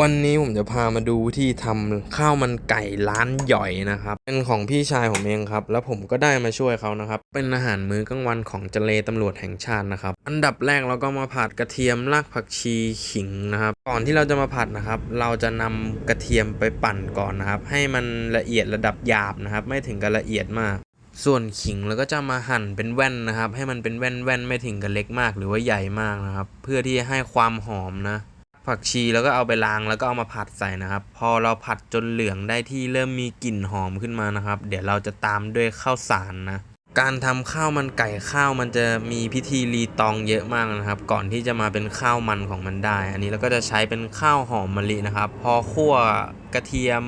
วันนี้ผมจะพามาดูวิธีทำข้าวมันไก่ร้านหย่อยนะครับ เป็นของพี่ชายผมเองครับ แล้วผมก็ได้มาช่วยเขานะครับ เป็นอาหารมื้อกลางวันของเจเลตำรวจแห่งชาตินะครับ อันดับแรกเราก็มาผัดกระเทียมรากผักชีขิงนะครับ ก่อนที่เราจะมาผัดนะครับ เราจะนำกระเทียมไปปั่นก่อนนะครับ ให้มันละเอียดระดับหยาบนะครับ ไม่ถึงกับละเอียดมากส่วนขิงเราก็จะมาหั่นเป็นแว่นนะครับ ให้มันเป็นแว่นๆไม่ถึงกับเล็กมาก หรือว่าใหญ่มากนะครับ เพื่อที่จะให้ความหอมนะ ผักชีแล้วก็เอาไปล้างแล้วก็เอามาผัดใส่นะครับ พอเราผัดจนเหลืองได้ที่เริ่มมีกลิ่นหอมขึ้นมานะครับ เดี๋ยวเราจะตามด้วยข้าวสารนะการทำข้าวมันไก่ข้าวมันจะมีพิธีรีตองเยอะมากนะครับ ก่อนที่จะมาเป็นข้าวมันของมันได้ อันนี้เราก็จะใช้เป็นข้าวหอมมะลินะครับ พอคั่วกระเทียม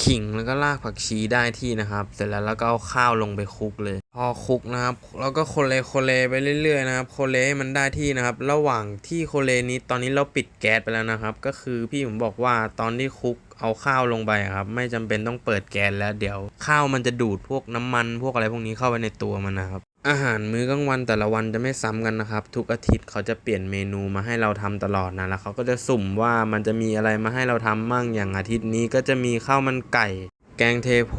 ขิงแล้วก็รากผักชีได้ที่นะครับ เสร็จแล้วเราก็เอาข้าวลงไปคลุกเลย พอคลุกนะครับ แล้วก็โคเลโคเลไปเรื่อยๆนะครับโคเลให้มันได้ที่นะครับ ระหว่างที่โคเลนี้ตอนนี้เราปิดแก๊สไปแล้วนะครับ ก็คือพี่ผมบอกว่าตอนที่คลุกเอาข้าวลงไปครับ ไม่จำเป็นต้องเปิดแก๊สแล้วเดี๋ยว ข้าวมันจะดูดพวกน้ำมัน พวกอะไรพวกนี้เข้าไปในตัวมันนะครับ อาหารมื้อกลางวันแต่ละวันจะไม่ซ้ำกันนะครับ ทุกอาทิตย์เขาจะเปลี่ยนเมนูมาให้เราทำตลอดนะแล้วเขาก็จะสุ่มว่ามันจะมีอะไรมาให้เราทำมั่งอย่างอาทิตย์นี้ก็จะมีข้าวมันไก่ แกงเทโพ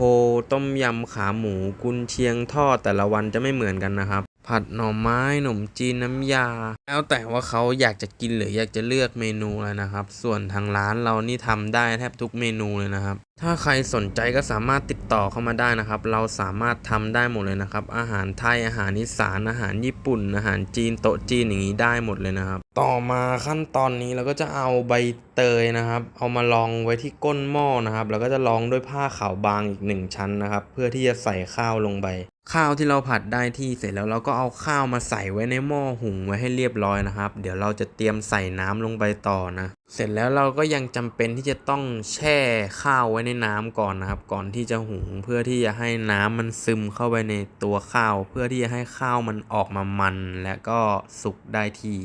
ต้มยำขาหมู กุนเชียงทอดแต่ละวันจะไม่เหมือนกันนะครับ ผัดหน่อไม้หนมจีนน้ำยา แล้วแต่ว่าเขาอยากจะกินหรืออยากจะเลือกเมนูอะไรนะครับ ส่วนทางร้านเรานี่ทำได้แทบทุกเมนูเลยนะครับ ถ้าใครสนใจก็สามารถติดต่อเข้ามาได้นะครับ เราสามารถทำได้หมดเลยนะครับ อาหารไทยอาหารอีสานอาหารญี่ปุ่น อาหารจีนโต๊ะจีนอย่างนี้ได้หมดเลยนะครับ ต่อมาขั้นตอนนี้เราก็จะเอาใบเตยนะครับ เอามาลองไว้ที่ก้นหม้อนะครับ แล้วก็จะลองด้วยผ้าขาวบางอีกหนึ่งชั้นนะครับ เพื่อที่จะใส่ข้าวลงไป ข้าวที่เราผัดได้ที่เสร็จแล้วเราก็เอาข้าวมาใส่ไว้ในหม้อหุงไว้ให้เรียบร้อยนะครับ เดี๋ยวเราจะเตรียมใส่น้ำลงไปต่อนะ เสร็จแล้วเราก็ยังจำเป็นที่จะต้องแช่ข้าวไว้ในน้ำก่อนนะครับ ก่อนที่จะหุงเพื่อที่จะให้น้ำมันซึมเข้าไปในตัวข้าว เพื่อที่จะให้ข้าวมันออกมามัน และก็สุกได้ที่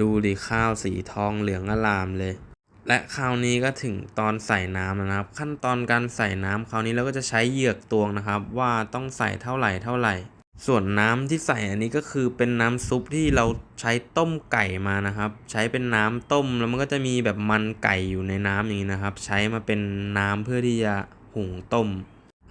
ดูดิข้าวสีทองเหลืองอลามเลย และคราวนี้ก็ถึงตอนใส่น้ำแล้วนะครับ ขั้นตอนการใส่น้ำคราวนี้เราก็จะใช้เหยือกตวงนะครับ ว่าต้องใส่เท่าไหร่เท่าไหร่ ส่วนน้ำที่ใส่อันนี้ก็คือเป็นน้ำซุปที่เราใช้ต้มไก่มานะครับ ใช้เป็นน้ำต้มแล้วมันก็จะมีแบบมันไก่อยู่ในน้ำอย่างนี้นะครับ ใช้มาเป็นน้ำเพื่อที่จะหุงต้ม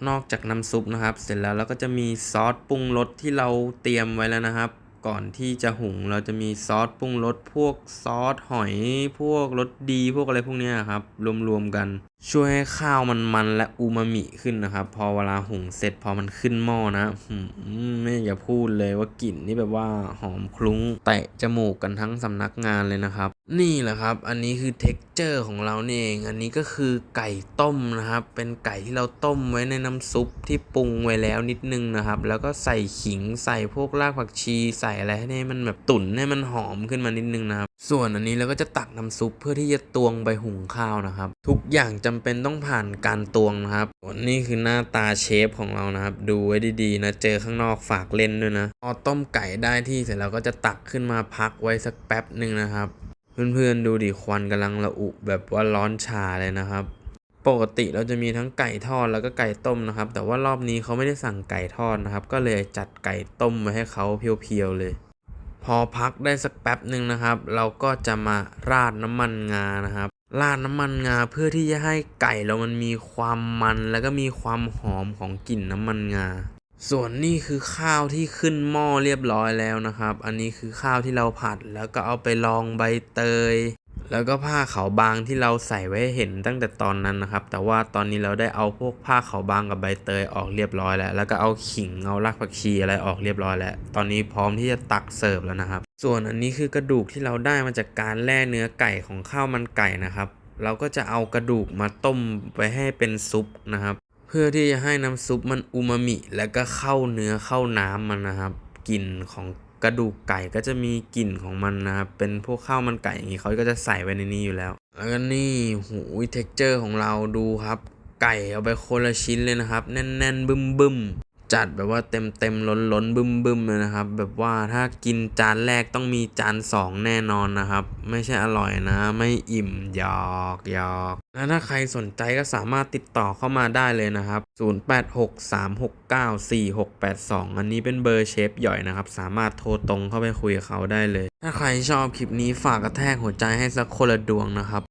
นอกจากน้ำซุปนะครับ เสร็จแล้วเราก็จะมีซอสปรุงรสที่เราเตรียมไว้แล้วนะครับ ก่อนที่จะหุง เราจะมีซอสปรุงรสพวกซอสหอยพวกรสดีพวกอะไรพวกนี้ครับ รวมๆกัน ช่วยให้ข้าวมันมันและอูมามิขึ้นนะครับ พอเวลาหุงเสร็จพอมันขึ้นหม้อนะหืมไม่อยากพูดเลยว่ากลิ่นนี่แบบว่าหอมคลุ้งแตะจมูกกันทั้งสำนักงานเลยนะครับ นี่แหละครับ อันนี้คือเท็กเจอร์ของเรานี่เอง อันนี้ก็คือไก่ต้มนะครับ เป็นไก่ที่เราต้มไว้ในน้ำซุปที่ปรุงไว้แล้วนิดนึงนะครับ แล้วก็ใส่ขิง ใส่พวกรากผักชี ใส่อะไรให้มันแบบตุ๋นให้มันหอมขึ้นมานิดนึงนะครับ ส่วนอันนี้เราก็จะตักน้ำซุปเพื่อที่จะตวงไปหุงข้าวนะครับ ทุกอย่างจำเป็นต้องผ่านการตวงนะครับนนี่คือหน้าตาเชฟของเรานะครับ ดูไว้ดีๆนะ เจอข้างนอกฝากเล่นด้วยนะ พอต้มไก่ได้ที่เสร็จเราก็จะตักขึ้นมาพักไว้สักแป๊บหนึ่งนะครับ เพื่อนๆดูดิควันกำลังระอุแบบว่าร้อนชาเลยนะครับ ปกติเราจะมีทั้งไก่ทอดแล้วก็ไก่ต้มนะครับ แต่ว่ารอบนี้เขาไม่ได้สั่งไก่ทอดนะครับ ก็เลยจัดไก่ต้มมาให้เขาเพียวๆเลย พอพักได้สักแป๊บหนึ่งนะครับ เราก็จะมาราดน้ำมันงานะครับราดน้ำมันงาเพื่อที่จะให้ไก่เรามันมีความมันแล้วก็มีความหอมของกลิ่นน้ำมันงา ส่วนนี่คือข้าวที่ขึ้นหม้อเรียบร้อยแล้วนะครับ อันนี้คือข้าวที่เราผัดแล้วก็เอาไปรองใบเตย แล้วก็ผ้าขาวบางที่เราใส่ไว้ให้เห็นตั้งแต่ตอนนั้นนะครับ แต่ว่าตอนนี้เราได้เอาพวกผ้าขาวบางกับใบเตยออกเรียบร้อยแล้ว แล้วก็เอาขิงเอารากผักชีอะไรออกเรียบร้อยแล้ว ตอนนี้พร้อมที่จะตักเสิร์ฟแล้วนะครับ ส่วนอันนี้คือกระดูกที่เราได้มาจากการแล่เนื้อไก่ของข้าวมันไก่นะครับ เราก็จะเอากระดูกมาต้มไปให้เป็นซุปนะครับ พื่อที่จะให้น้ำซุปมันอูมามิ แล้วก็เข้าเนื้อเข้าน้ำมันนะครับกลิ่นของกระดูกไก่ก็จะมีกลิ่นของมันนะครับเป็นพวกข้าวมันไก่อย่างนี้เขาก็จะใส่ไว้ในนี้อยู่แล้ว แล้วก็นี่หูยเท็กเจอร์ของเราดูครับ ไก่เอาไปคนละชิ้นเลยนะครับ แน่นๆบึ้มบึมๆ จัดแบบว่าเต็มเต็มล้นล้นบึ้มบึ้มเลยนะครับ แบบว่าถ้ากินจานแรกต้องมีจานสองแน่นอนนะครับ ไม่ใช่อร่อยนะ ไม่อิ่มหยอกหยอกแล้วถ้าใครสนใจก็สามารถติดต่อเข้ามาได้เลยนะครับ 0863694682 อันนี้เป็นเบอร์เชฟหย่อยนะครับ สามารถโทรตรงเข้าไปคุยกับเขาได้เลย ถ้าใครชอบคลิปนี้ฝากกระแทกหัวใจให้สักคนละดวงนะครับ